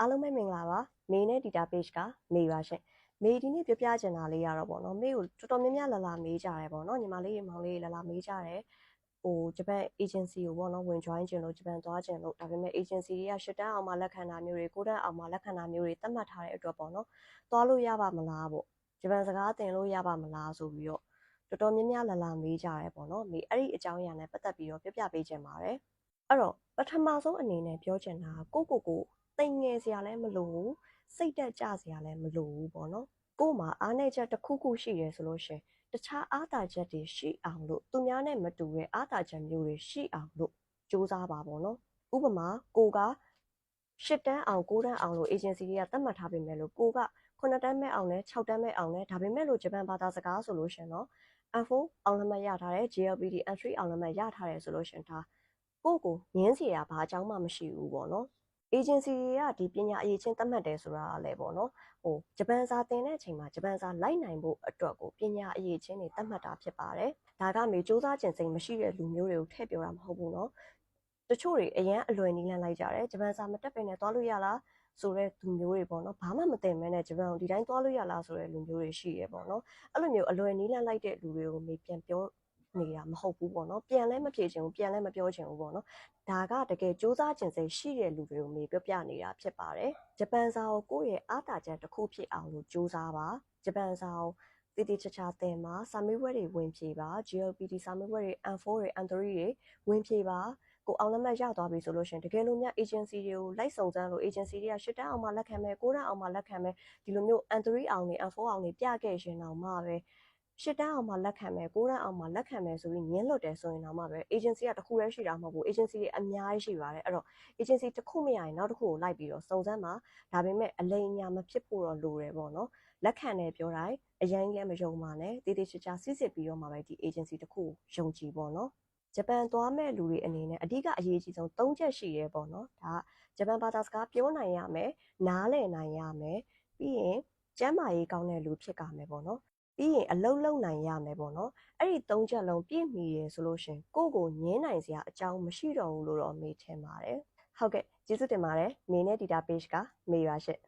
အားလုံးပဲမင်္ဂလာပါမေနဲ့ data page ကမေပါရှင်မေဒီနေ့ပြောပြချင်တာလေးရတော့ပေါ့နော်မေကိုတော်တော်များများလာလာမေးကြတယ်ပေါ့နော်ညီမလေးရေမောင်လေးလာလာမေးကြတယ်ဟိုဂျပန် agency ကိုပေါ့နော်ဝင် join ကျင်လို့ဂျပန်သွားကျင်လို့ဒါပေမဲ့ agency တွေကရှစ်တန်းအောင်မှလက်ခံတာမျိုးတွေကိုတန်းအောင်မှလက်ခံတာမျိုးတွေသတ်မှတ်ထားတဲ့အတွက်ပေါ့နော်သွားလို့ရပါမလားပေါ့ဂျပန်စကားသင်လို့ရပါမလားဆိုပြီးတော့တော်တော်များများလာလာမေးကြတယ်ပေါ့နော်မေအဲ့ဒီအကြောင်းအရာနဲ့ပတ်သက်ပြီးတော့ပြပြပေးချင်ပါတယ်အဲ့တော့ပထမဆုံးအနေနဲ့ပြောချင်တာကကိုကိုကို တိမ်ငယ်စရာလည်းမလိုဘူးစိတ်တက်ကြစရာလည်းမလိုဘူးပေါ့နော်ကို့မှာအားနည်းချက်တစ်ခုခုရှိတယ်ဆိုလို့ရှင်တခြားအားသာချက်တွေရှိအောင်လို့သူများနဲ့မတူတဲ့အားသာချက်မျိုးတွေရှိအောင်လို့စူးစမ်းပါပေါ့နော်ဥပမာကိုကရှစ်တန်းအောင်9တန်းအောင်လို့ agency တွေကသတ်မှတ်ထားပေမဲ့လို့ကိုက9တန်းမဲ့အောင်နဲ့6တန်းမဲ့အောင်နဲ့ဒါပေမဲ့လို့ဂျပန်ဘာသာစကားဆိုလို့ရှင်နော် N4 အောင်လက်မှတ်ရထားတယ် GLPD N3 အောင်လက်မှတ်ရထားတယ်ဆိုလို့ရှင်ဒါကိုကိုငင်းစီရဘာအကြောင်းမှမရှိဘူးပေါ့နော် agency တွေကဒီပညာအရေးချင်းသတ်မှတ်တယ်ဆိုတာလည်းပေါ့နော်ဟိုဂျပန်စာသင်တဲ့အချိန်မှာဂျပန်စာလိုက်နိုင်ဖို့အတွက်ကိုပညာအရေးချင်းတွေသတ်မှတ်တာဖြစ်ပါတယ်ဒါကမေစူးစမ်းကျင်စိမ်မရှိတဲ့လူမျိုးတွေကိုထည့်ပြောတာမဟုတ်ဘူးနော်တချို့တွေအရန်အလွယ်နီးလန်းလိုက်ကြတယ်ဂျပန်စာမတက်ပင်နဲ့သွားလို့ရလားဆိုတဲ့လူမျိုးတွေပေါ့နော်ဘာမှမသိမဲနဲ့ဂျပန်ကိုဒီတိုင်းသွားလို့ရလားဆိုတဲ့လူမျိုးတွေရှိရပေါ့နော်အဲ့လိုမျိုးအလွယ်နီးလန်းလိုက်တဲ့လူတွေကိုမေးပြန်ပြော နေတာမဟုတ်ဘူးပေါ့နော်ပြန်လဲမဖြေချင်ဘူးပြန်လဲမပြောချင်ဘူးပေါ့နော်ဒါကတကယ်စူးစမ်းကျင်စိတ်ရှိတဲ့လူတွေကိုမေပြောပြနေတာဖြစ်ပါတယ်ဂျပန်စာကိုကိုယ့်ရဲ့အားတာချက်တစ်ခုဖြစ်အောင်လို့စူးစမ်းပါဂျပန်စာကိုတည်တည်ချာချာသင်ပါစာမေးပွဲတွေဝင်ဖြေပါ GLPT စာမေးပွဲတွေ N4 တွေ N3 တွေဝင်ဖြေပါကိုအောင်လက်မှတ်ရသွားပြီဆိုလို့ရှင်တကယ်လို့များ agency တွေကိုလိုက်စုံစမ်းလို့ agency တွေကရှစ်တန်းအောင်မှလက်ခံမယ်ကိုးတန်းအောင်မှလက်ခံမယ်ဒီလိုမျိုး N3 အောင်နေ N4 အောင်နေပြခဲ့ရှင်တော့မှပဲ ရှစ်တန်းအောင်မှလက်ခံမယ်ကိုးတန်းအောင်မှလက်ခံမယ်ဆိုပြီးညင်းလွတ်တယ်ဆိုရင်တော့မှပဲ agency ကတခုတည်းရှိတာမဟုတ်ဘူး agency တွေအများကြီးရှိပါတယ်အဲ့တော့ agency တစ်ခုမရရင်နောက်တစ်ခုကိုလိုက်ပြီးတော့စုံစမ်းပါဒါပေမဲ့အလိမ်အညာမဖြစ်ဖို့တော့လိုတယ်ပေါ့နော်လက်ခံတယ်ပြောတိုင်းအရင်လည်းမယုံပါနဲ့တည်တည်ချာချာစစ်စစ်ပြီးတော့မှပဲဒီ agency တစ်ခုကိုယုံကြည်ပေါ့နော်ဂျပန်သွားမဲ့လူတွေအနေနဲ့အဓိကအရေးကြီးဆုံး၃ချက်ရှိရဲပေါ့နော်ဒါကဂျပန်ဘာသာစကားပြောနိုင်ရမယ်နားလည်နိုင်ရမယ်ပြီးရင်ကျမ်းမာရေးကောင်းတဲ့လူဖြစ်ကြမယ်ပေါ့နော် ပြီးရင်အလုံးလုံးနိုင်ရမယ်ပေါ့နော်အဲ့ဒီ၃ချက်လုံးပြည့်မီရယ်ဆိုလို့ရှင်ကိုယ့်ကိုငင်းနိုင်စရာအကြောင်းမရှိတော့ဘူးလို့တော့မေးထင်ပါတယ်ဟုတ်ကဲ့ကျေးဇူးတင်ပါတယ်မေနဲ့ data page ကမေပါရှင့်